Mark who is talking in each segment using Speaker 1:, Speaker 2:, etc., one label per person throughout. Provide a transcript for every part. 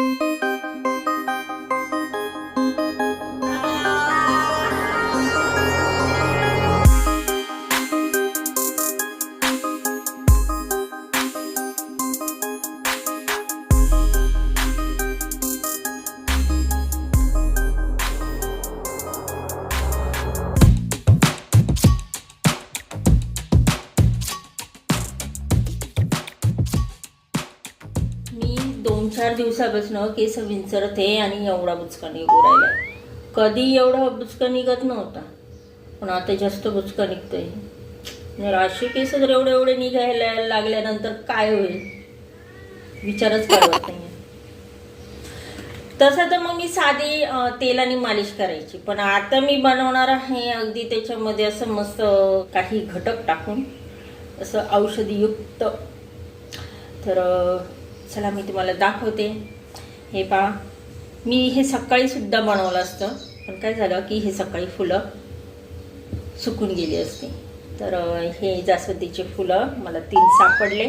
Speaker 1: मी चार दिवसापासून केस विंचरते आणि एवढा बुचका निघू राहिला कधी एवढा बुचका निघत नव्हता. पण आता जास्त बुचका निघतोय. आणि राशी केस जर एवढे एवढे निघायला लागल्यानंतर काय होईल? विचारच करत नाही तसं तर मग मी साधी तेलाने मालिश करायची. पण आता मी बनवणार आहे अगदी त्याच्यामध्ये असं मस्त काही घटक टाकून. असं औषधीयुक्त. तर चला मी तुम्हाला दाखवते. हे पहा. मी हे सकाळीसुद्धा बनवलं असतं पण काय झालं की हे सकाळी फुलं सुकून गेली असते. तर हे जास्वंदीचे फुलं मला तीन सापडले.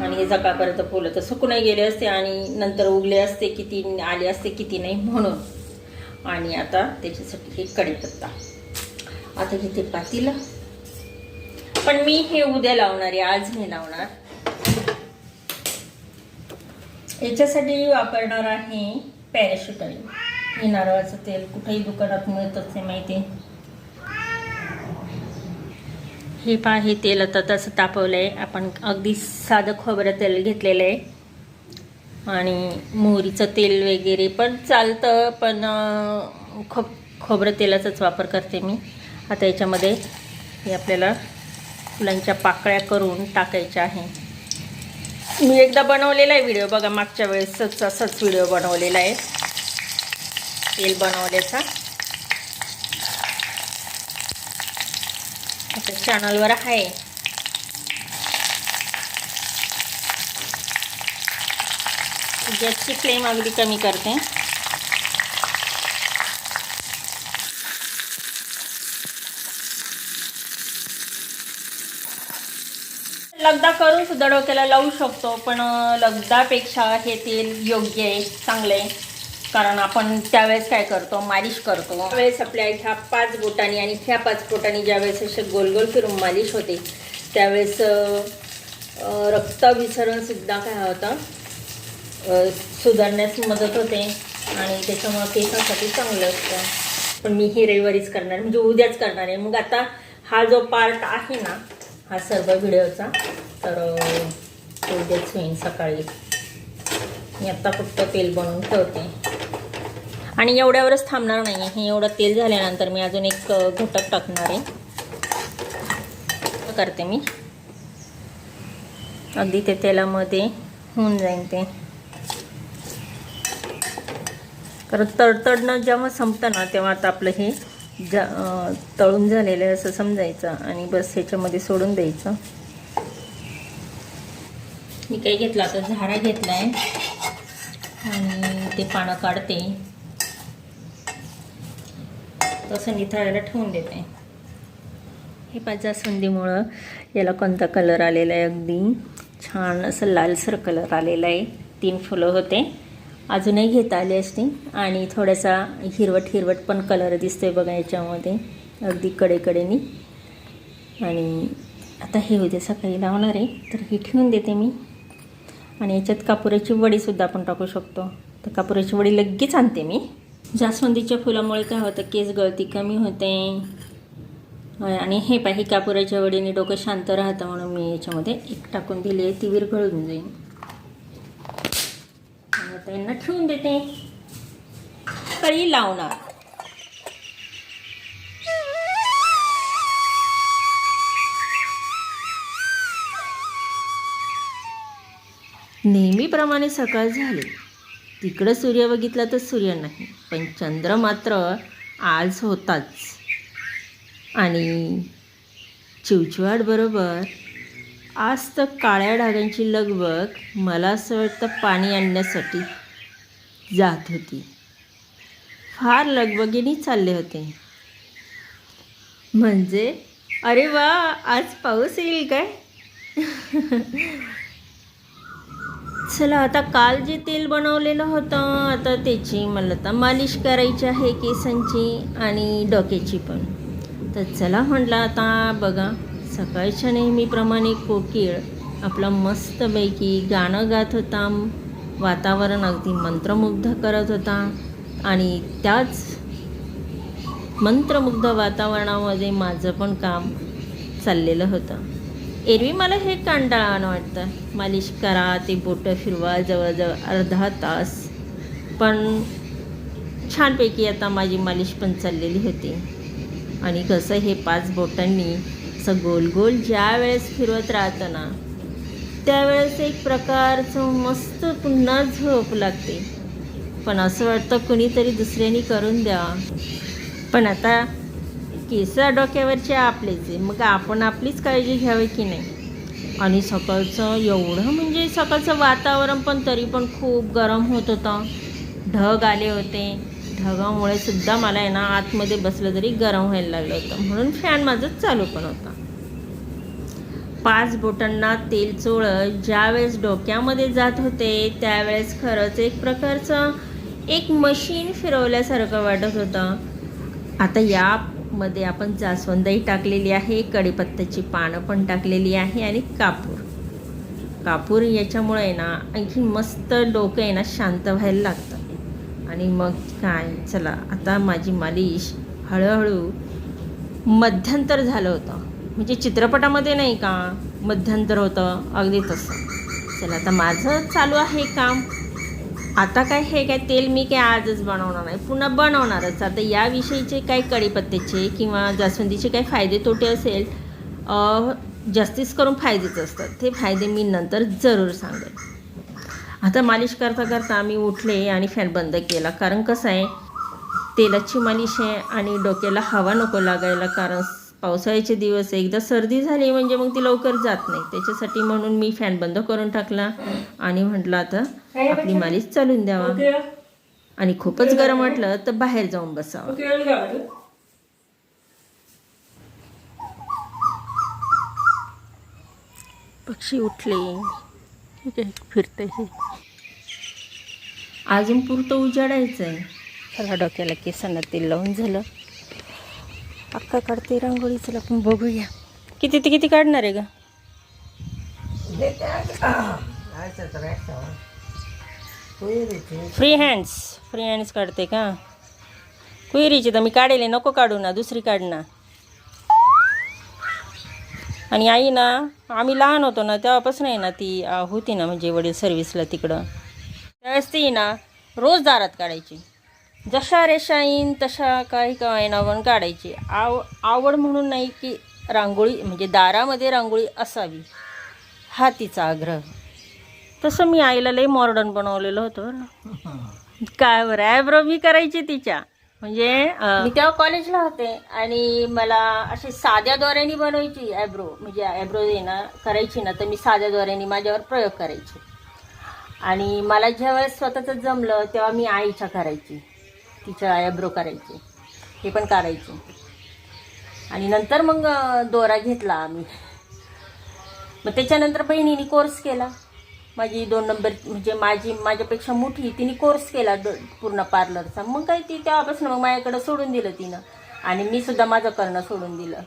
Speaker 1: आणि हे सकाळपर्यंत फुलं तर सुकूनही गेले असते आणि नंतर उगले असते किती आले असते किती नाही म्हणून. आणि आता त्याच्यासाठी हे कढीपत्ता. आता घेते पातीला. पण मी हे उद्या लावणार आहे आज नाही लावणार. याच्यासाठी वापरणार आहे पॅराशूट ऑइल हे नारळाचं तेल कुठेही दुकानात मिळतच नाही माहिती. हे पहा हे तेल आता तसं तापवलं आहे आपण अगदी साधं खोबरं तेल घेतलेलं आहे. आणि मोहरीचं तेल वगैरे पण चालतं पण खो खोबरं तेलाचाच वापर करते मी. आता याच्यामध्ये हे आपल्याला फुलांच्या पाकळ्या करून टाकायच्या आहे. मी एकदा बनवलेला आहे व्हिडिओ. बघा मागच्या वेळेसच असाच व्हिडिओ बनवलेला आहे. तेल बनवल्याचा. आता चॅनलवर आहे. गॅसची फ्लेम अगदी कमी करते. लगदा करून सुद्धा डोक्याला लावू शकतो पण लगदापेक्षा हे तेल योग्य आहे चांगलं आहे. कारण आपण त्यावेळेस काय करतो मालिश करतो. त्यावेळेस आपल्या ह्या पाच बोटांनी आणि ह्या पाच बोटांनी ज्यावेळेस असे गोल गोल फिरून मालिश होते त्यावेळेस रक्त अं, सुद्धा काय होतं सुधारण्यास मदत होते आणि त्याच्यामुळं केसासाठी चांगलं असतं. पण मी हे रविवारीच करणार म्हणजे उद्याच करणार आहे. मग आता हा जो पार्ट आहे ना हा सर्व व्हिडिओचा. तर तो उद्याच होईन सकाळी. मी आत्ता फक्त तेल बनवून ठेवते. आणि एवढ्यावरच थांबणार नाही हे एवढं तेल झाल्यानंतर मी अजून एक घटक टाकणार आहे. करते मी. अगदी ते तेलामध्ये होऊन जाईन ते. कारण तडतडणं जेव्हा संपतं ना तेव्हा आता आपलं हे जा तळून झालेलं आहे असं समजायचं आणि बस ह्याच्यामध्ये सोडून द्यायचं. मी काही घेतलं? आता झारा घेतला आहे आणि ते पानं काढते. तसं निथळायला ठेवून देते. हे पाच संधीमुळं. याला कोणता कलर आलेला आहे अगदी? छान असं लालसर कलर आलेला आहे. तीन फुलं होते. अजूनही घेता आली असते. आणि थोडासा हिरवट हिरवट पण कलर दिसतो आहे बघा याच्यामध्ये. अगदी कडेकडेनी. आणि आता हे उद्या सकाळी लावणार आहे तर हे ठेवून देते मी. आणि याच्यात कापुराची वडीसुद्धा आपण टाकू शकतो. तर कापुराची वडी लगेच आणते मी. जास्वंदीच्या फुलामुळे काय होतं केस गळती कमी होते. आणि हे पाही कापुराच्या वडीने डोकं शांत राहतं म्हणून मी याच्यामध्ये एक टाकून दिली आहे ती विरघळून जाईल. आणि यांना ठेवून देते. कळी लावणार नेहमीप्रमाणे सकाळ झाली. तिकडं सूर्य बघितला तर सूर्य नाही पण चंद्र मात्र आज होताच. आणि चिवचिवाट बरोबर आज तर काळ्या ढागांची लगबग मला असं वाटतं पाणी आणण्यासाठी जात होती. फार लगबगीने चालले होते. म्हणजे अरे वा आज पाऊस येईल काय? चला आता काल जे तेल बनवलेलं होतं आता त्याची मला आता मालिश करायची आहे केसांची आणि डोक्याची पण. तर चला म्हटलं आता बघा सकाळच्या नेहमीप्रमाणे कोकिळ आपला मस्तपैकी गाणं गात होता वातावरण अगदी मंत्रमुग्ध करत होता. आणि त्याच मंत्रमुग्ध वातावरणामध्ये माझं पण काम चाललेलं होतं. एरवी मला हे कंटाळानं वाटतं. मालिश करा ते बोटं फिरवा जवळजवळ अर्धा तास. पण छानपैकी आता माझी मालिश पण चाललेली होती. आणि कसं हे पाच बोटांनी असं गोल गोल ज्या वेळेस फिरवत राहतं ना त्यावेळेस एक प्रकारचं मस्त पुन्हा झोप लागते. पण असं वाटतं कुणीतरी दुसऱ्यानी करून द्यावा. पण आता केस डोक्यावरचे आपलेच आहे. मग आपण आपलीच काळजी घ्यावी की नाही? आणि सकाळचं एवढं म्हणजे सकाळचं वातावरण पण तरी पण खूप गरम होत होतं. ढग आले होते. ढगामुळे सुद्धा मला आहे ना आतमध्ये बसलं तरी गरम व्हायला लागलं होतं. म्हणून फॅन माझं चालू पण होता. पाच बोटांना तेल चोळत ज्यावेळेस डोक्यामध्ये जात होते त्यावेळेस खरंच एक प्रकारचं एक मशीन फिरवल्यासारखं वाटत होतं. आता यामध्ये आपण जास्वंदही टाकलेली आहे कढीपत्त्याची पानं पण टाकलेली आहे आणि कापूर. कापूर याच्यामुळे ना आणखी मस्त डोकं आहे ना शांत व्हायला लागतं. आणि मग काय चला आता माझी मालिश हळूहळू मध्यंतर झालं होतं. म्हणजे चित्रपटामध्ये नाही का मध्यंतर होतं अगदी तसं. चला आता माझं चालू आहे काम. आता काय हे काय तेल मी काय आजच बनवणार नाही पुन्हा बनवणारच. आता याविषयीचे काय कढीपत्त्याचे किंवा जास्वंदीचे काय फायदे तोटे असेल जास्तीच करून फायदेच असतात. ते फायदे मी नंतर जरूर सांगेन. आता मालिश करता करता मी उठले आणि फॅन बंद केला. कारण कसं आहे तेलाची मालिश आहे आणि डोक्याला हवा नको लागायला कारण पावसाळ्याचे दिवस. एकदा सर्दी झाली म्हणजे मग ती लवकर जात नाही. त्याच्यासाठी म्हणून मी फॅन बंद करून टाकला. आणि म्हटलं आता आपली मालिश चालून द्यावा. आणि खूपच गरम वाटलं तर बाहेर जाऊन बसावं. पक्षी उठले. ठीक आहे फिरते. हे अजून पुरतं उजाडायचं आहे चला डोक्याला केसांना तेल लावून झालं. अक्का काढते रांगोळी चला आपण बघूया. किती ते किती काढणार आहे का फ्री हँड्स फ्री हँड्स काढते का? कुहिरीची तर मी काढेल नको काढू ना दुसरी काढ ना. आणि आई ना आम्ही लहान होतो ना तेव्हापासून आहे ना ती होती ना म्हणजे वडील सर्व्हिसला तिकडं. त्यावेळेस ती ना रोज दारात काढायची. जशा रेषा येईन तशा काही काय ना पण काढायची. आव आवड म्हणून नाही की रांगोळी म्हणजे दारामध्ये रांगोळी असावी. हा तिचा आग्रह. तसं मी आईला लई मॉडर्न बनवलेलं होतं बरं काय बरं ॲब्रो मी करायची तिच्या. म्हणजे मी तेव्हा कॉलेजला होते आणि मला असे साध्या दोऱ्याने बनवायची ॲब्रो म्हणजे ॲब्रो आहे ना करायची ना तर मी साध्या दोऱ्याने माझ्यावर प्रयोग करायचे. आणि मला ज्यावेळेस स्वतःचं जमलं तेव्हा मी आईच्या करायची. तिचं ॲब्रो करायची. हे पण काढायचे. आणि नंतर मग दोरा घेतला आम्ही. मग त्याच्यानंतर बहिणीने कोर्स केला. माझी दोन नंबर म्हणजे माझी माझ्यापेक्षा मोठी तिने कोर्स केला द पूर्ण पार्लरचा मग काय ती तेव्हापासून मग माझ्याकडं सोडून दिलं तिनं. आणि मी सुद्धा माझं करणं सोडून दिलं.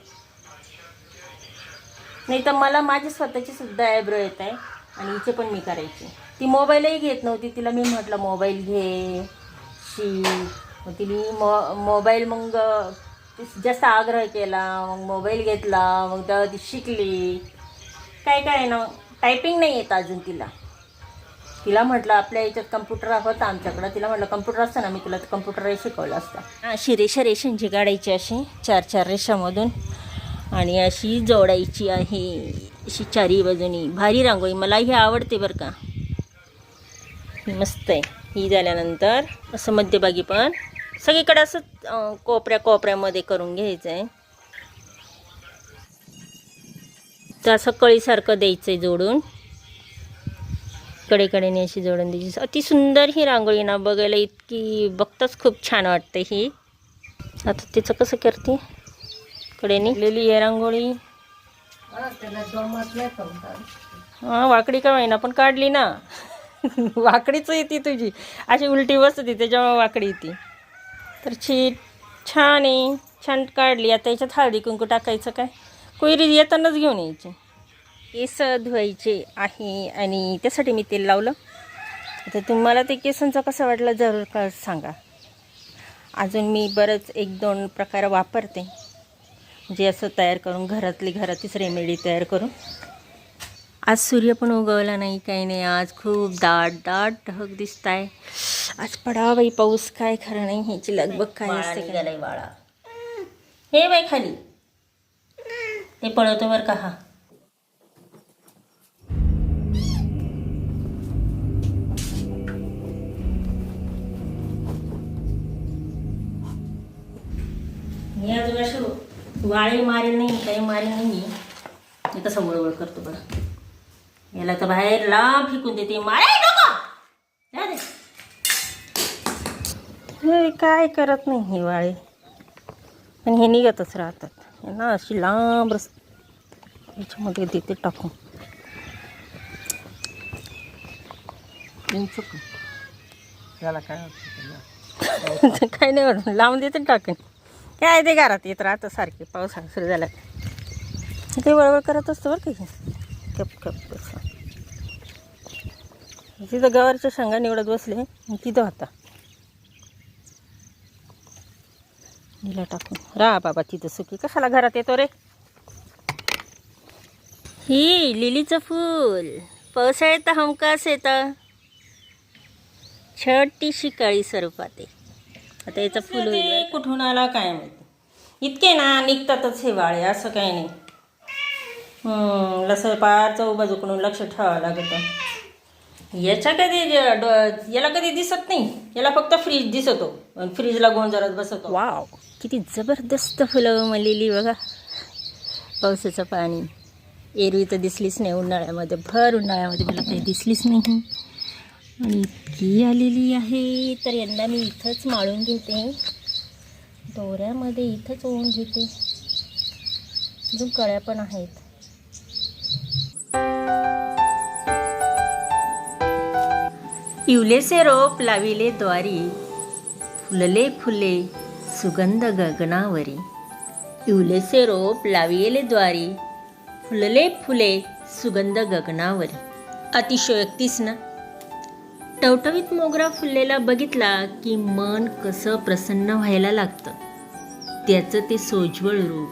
Speaker 1: नाही तर मला माझे स्वतःची सुद्धा ॲब्रो येत आहे. आणि हिचे पण मी करायचे. ती मोबाईलही घेत नव्हती. तिला मी म्हटलं मोबाईल घे शी मग तिने मो मोबाईल मग जास्त आग्रह केला मग मोबाईल घेतला मग तेव्हा ती शिकली. काय काय आहे ना टायपिंग नाही येत अजून तिला. तिला म्हटलं आपल्या याच्यात कम्प्युटर होता आमच्याकडं. तिला म्हटलं कम्प्युटर असतं ना मी तुला कम्प्युटरही शिकवलं असतं. अशी रेषा रेषांची काढायची अशी चार चार रेषामधून. आणि अशी जोडायची आहे अशी चारी बाजूनी. भारी रांगोळी मला ही आवडते बरं का. मस्त आहे. ही झाल्यानंतर असं मध्यभागी पण सगळीकडे असं कोपऱ्या कोपऱ्यामध्ये करून घ्यायचं आहे तर असं कळीसारखं द्यायचं आहे जोडून कडेकडेने अशी जोडून द्यायची. अति सुंदर ही रांगोळी ना बघायला इतकी बघताच खूप छान वाटते ही. आता तिचं कसं करते? कडेने लिहिली आहे रांगोळी. हां वाकडी का होईना पण काढली ना. वाकडीच येते तुझी. अशी उलटी बसते त्याच्यामुळे वाकडी येते. तर छीट छान आहे. छान काढली. आता याच्यात हळदी कुंकू टाकायचं काय? कोयरी येतानाच घेऊन यायची. केस धुवायचे आहे आणि त्यासाठी मी तेल लावलं. आता तुम्हाला ते केसांचा कसा वाटला जरूर का सांगा. अजून मी बरंच एक दोन प्रकार वापरते. जे असं तयार करून घरातली घरातलीच रेमेडी तयार करून. आज सूर्य पण उगवला नाही काही नाही. आज खूप दाट दाट ढग दिसत आहे आज पडावा बाई पाऊस काय खरं नाही ह्याची लगबग काय असते काय बाळा. हे बाई खाली. ते पळवतो बरं का हा. मी वाळे मारेल नाही काही मारेल नाही मी. हे कसं वळवळ करतो बरं. याला तर बाहेर लांब फेकून देते. हे काय करत नाही हे वाळे? पण हे निघतच राहतात. ना अशी लांब रस याच्यामध्ये देते टाकून.
Speaker 2: त्याला काय
Speaker 1: काय नाही होत लांब देते टाकून. काय ते घरात येत राहतं सारखे. पावसाळा सुरू झाला. ते वळवळ करत असतं बरं काही कप कप असं तिथं गवारच्या शेंगा निवडत बसले तिथं होता. दिला टाकून. रा बाबा तिथं सुकी. कशाला घरात येतो रे? ही लिलीचं फूल. पावसाळ्यात हमखास येतं. छोटीशी काळी स्वरूपात आता याचं फुल होईल कुठून आला काय माहिती? इतके ना निघतातच हे वाळे असं काही नाही. लसं पार चौबाजूकडून लक्ष ठेवावं लागतं. याच्या कधी याला कधी दिसत नाही. याला फक्त फ्रीज दिसतो. फ्रीजला गोंजरत बसतो. वाव किती जबरदस्त फुलं मलेली बघा. पावसाचं पाणी. एरवी तर दिसलीच नाही उन्हाळ्यामध्ये. भर उन्हाळ्यामध्ये मला काही दिसलीच नाही. आणि इतकी आलेली आहे. तर यंदा मी इथंच माळून घेते. दोऱ्यामध्ये इथंच ओवून घेते. अजून कळ्या पण आहेत. इवलेसे रोप लाविले द्वारी फुलले फुले सुगंध गगनावरी. इवलेसे रोप लाविले द्वारी फुलले फुले सुगंध गगनावरी. अतिशयोक्तीच ना? टवटवीत मोगरा फुललेला बघितला की मन कसं प्रसन्न व्हायला लागतं. त्याचं ते सोज्वळ रूप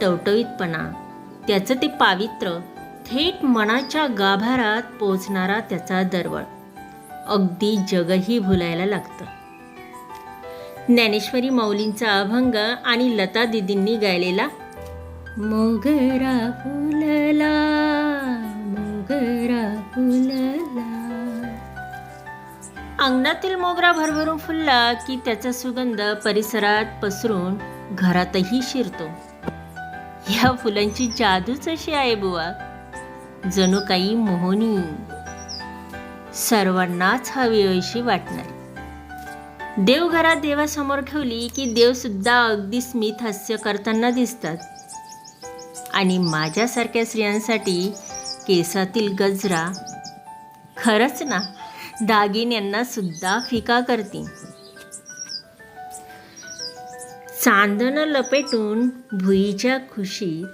Speaker 1: टवटवीतपणा त्याचं ते पावित्र्य थेट मनाच्या गाभारात पोचणारा त्याचा दरवळ. अगदी जगही भुलायला लागतं. ज्ञानेश्वरी माऊलींचा अभंग आणि लता दिदींनी गायलेला मोगरा फुलला मोगरा फुलला. अंगणातील मोगरा भरभरून फुलला की त्याचा सुगंध परिसरात पसरून घरातही शिरतो. या फुलांची जादूच अशी आहे बुवा. जणू काही मोहनी. सर्वांनाच हवी अशी वाटणारी. देवघरात देवासमोर ठेवली की देवसुद्धा अगदी स्मित हास्य करताना दिसतात. आणि माझ्यासारख्या स्त्रियांसाठी केसातील गजरा. खरंच ना दागिन्यांना सुद्धा फिका करते चांदणं लपेटून भुईच्या खुशीत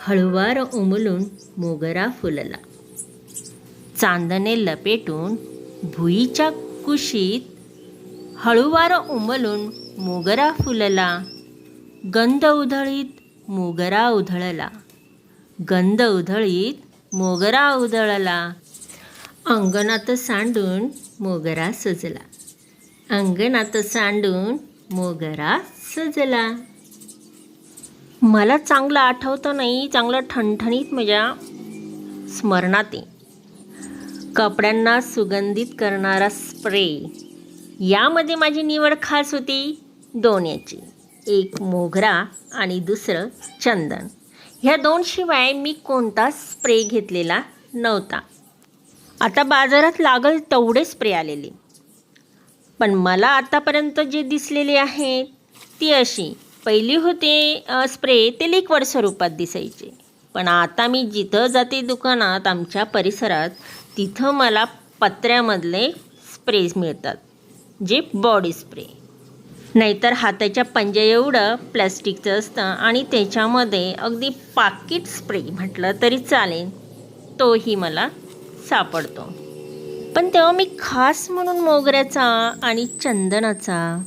Speaker 1: हळुवार उमलून मोगरा फुलला. चांदणे लपेटून भुईच्या कुशीत हळूवार उमलून मोगरा फुलला. गंध उधळीत मोगरा उधळला. गंध उधळीत मोगरा उधळला. अंगणात सांडून मोगरा सजला. अंगणात सांडून मोगरा सजला. मला चांगलं आठवतं नाही चांगलं ठणठणीत माझ्या स्मरणात आहे. कपड्यांना सुगंधित करणारा स्प्रे. यामध्ये माझी निवड खास होती दोन याची एक मोगरा आणि दुसरं चंदन. ह्या दोन शिवाय मी कोणता स्प्रे घेतलेला नव्हता. आता बाजारात लागल तेवढे स्प्रे आलेले. पण मला आतापर्यंत जे दिसलेले आहेत ती अशी. पहिली होते स्प्रे ते लिक्वड स्वरूपात दिसायचे. पण आता मी जिथं जाते दुकानात आमच्या परिसरात तिथं मला पत्र्यामधले स्प्रेज मिळतात जे बॉडी स्प्रे नाहीतर हाताच्या पंजा एवढं प्लॅस्टिकचं असतं आणि त्याच्यामध्ये अगदी पाकिट स्प्रे म्हटलं तरी चालेल तोही मला सापडतो. पण तेव्हा मी खास म्हणून मोगऱ्याचा आणि चंदनाचा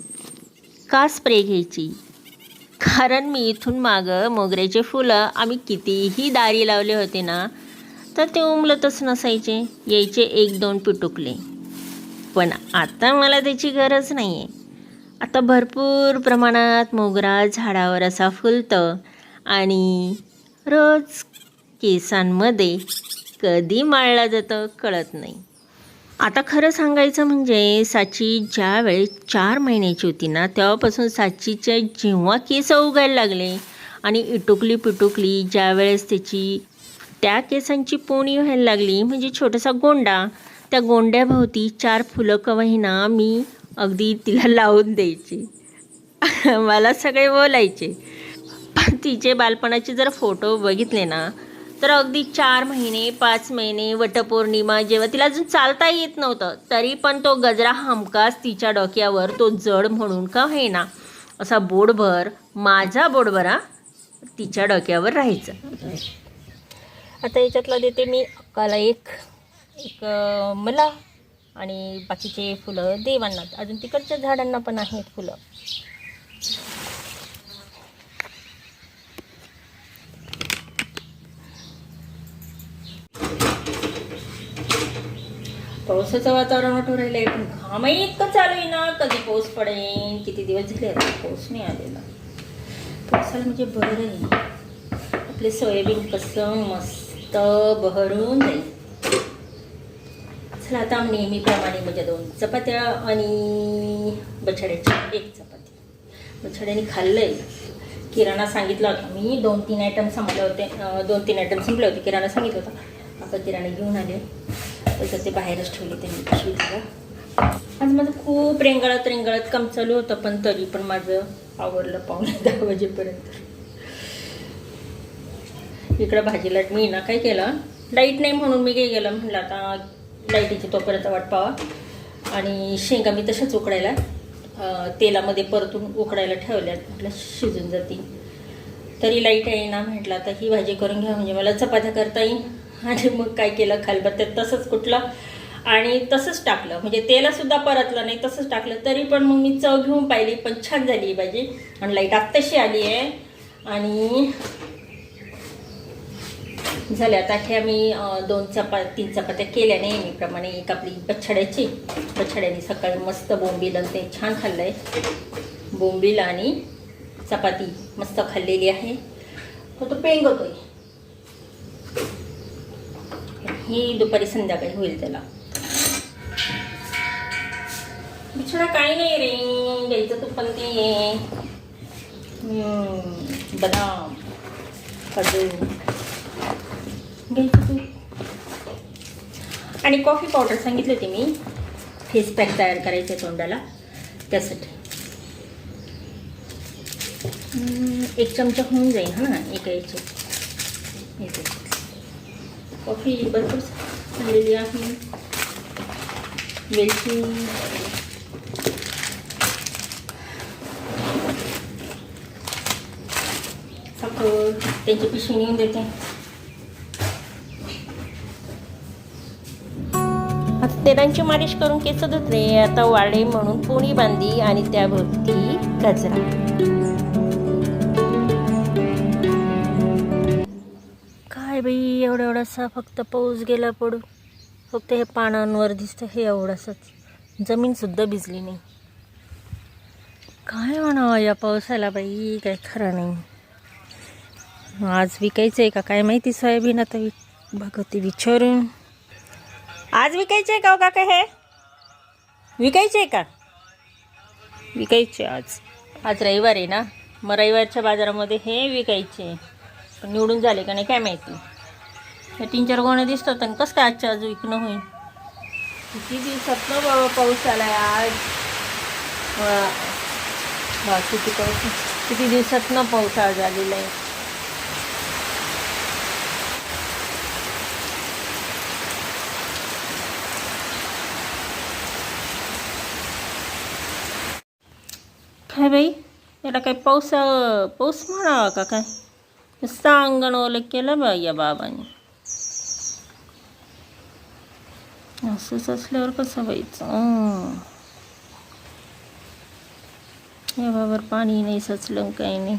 Speaker 1: का स्प्रे घ्यायची? कारण मी इथून मागं मोगऱ्याचे फुलं आम्ही कितीही दारी लावले होते ना तर ते उमलतच नसायचे. यायचे एक दोन पिटुकले. पण आता मला त्याची गरज नाही आहे आता भरपूर प्रमाणात मोगरा झाडावर असा फुलतं आणि रोज केसांमध्ये कधी माळलं जातं कळत नाही. आता खरं सांगायचं म्हणजे साची ज्यावेळेस चार महिन्याची होती ना तेव्हापासून साचीचे जेव्हा केस उगायला लागले आणि इटुकली पिटुकली ज्यावेळेस त्याची त्या केसांची पोणी व्हायला लागली म्हणजे छोटासा गोंडा. त्या गोंड्याभोवती चार फुलं कवहिना मी अगदी तिला लावून द्यायची. मला सगळे बोलायचे. पण तिचे बालपणाचे जर फोटो बघितले ना तर अगदी चार महिने पाच महिने वटपौर्णिमा जेव्हा तिला अजून चालता येत नव्हतं तरी पण तो गजरा हमखास तिच्या डोक्यावर तो जड म्हणून का होईना असा बोडभर माझा बोडभरा हा तिच्या डोक्यावर राहायचा. आता याच्यातला देते मी अक्काला एक एक मला आणि बाकीचे फुलं देवांना. अजून तिकडच्या झाडांना पण आहेत फुलं. पावसाचं वातावरण वाटून राहिलंय पण घामही इतकं चालू आहे ना कधी पाऊस पडेल किती दिवस झाले आता पाऊस नाही आलेला. पावसाला म्हणजे बरं आहे आपले सोयाबीन कसं मस्त बहरून जाईल. चला आता नेहमीप्रमाणे म्हणजे दोन चपात्या आणि बछड्याची एक चपाती. बछड्याने खाल्लंय. किराणा सांगितलं होतं. मी दोन तीन आयटम संपले होते. दोन तीन आयटम संपले होते. किराणा सांगितलं होता. आता किराणा घेऊन आले. तर ते बाहेरच ठेवले त्यांनी. पिशवीत आज माझं खूप रेंगाळत रेंगाळत काम चालू होतं पण तरी पण माझं आवरलं पाहुणे दहा वाजेपर्यंत. इकडं भाजीला मी ना काय केलं? लाइट नाही म्हणून मी काय केलं? म्हणलं आता लाईटीची तोपर्यंत वाट पावा आणि शेंगा मी तशाच उकडायला तेलामध्ये परतून उकडायला ठेवल्यात. म्हटलं शिजून जातील. तरी लाइट आहे ना म्हटलं आता ही भाजी करून घ्या. म्हणजे मला चपात्या करता येईल आणि मग काय केलं? खालबत्त्यात तसंच कुठलं? आणि तसंच टाकलं. म्हणजे तेलासुद्धा परतलं नाही तसंच टाकलं. तरी पण मग मी चव घेऊन पाहिली. पण छान झाली ही भाजी. आणि लाइट आत्ताशी आली आहे. आणि झाले. आता हे आम्ही दोन चपा तीन चपात्या केल्या नेहमीप्रमाणे. एक आपली बछड्याची बछड्याने सकाळी मस्त बोंबील आणि ते छान खाल्लं आहे बोंबील आणि चपाती मस्त खाल्लेली आहे. तो तो पेंग ही दुपारी संध्याकाळी होईल त्याला. बिछडा काही नाही रे. घ्यायचं तू पण ते बदाम काजू. घ्यायचं आणि कॉफी पावडर सांगितली होती मी. फेस पॅक तयार करायचे तोंडाला. त्यासाठी. एक चमचा होऊन जाईल हा ना एका याचे. कॉफी भरपूर झालेली आहे. वेलची साखर. त्यांची पिशवी नेऊन देते. आता तेलांची मालिश करून केस धुतले. आता वाळे म्हणून पोणी बांधली आणि त्याभोवती गजरा. काय बाई एवढा एवढासा फक्त पाऊस गेला पडू फक्त हे पानांवर दिसतं हे एवढंसच. जमीनसुद्धा भिजली नाही. काय म्हणावं या पावसाला बाई काय खरं नाही. आज विकायचं आहे का काय माहिती सोयाबीन आता वि बघते विचारून. आज विकायचे आहे का हो काका हे? विकायचे आहे का? विकायचे आज. आज रविवार आहे ना? मग रविवारच्या बाजारामध्ये हे विकायचे. पण निवडून झाले का नाही काय माहिती. हे तीन चार गोणं दिसतात आणि कसं काय आजच्या आज विकणं होईल? किती दिवसात ना बाबा पाऊस आहे आज. किती पाऊस. किती दिवसात ना पाऊस आज आलेला आहे. काय बाई? याला काय पाऊस पाऊस म्हणावा का काय? नुसतं अंगण ओलं केलं बा या बाबाने. असंच असल्यावर कसं व्हायचं या बाबावर पाणी नाही सचलं काही नाही.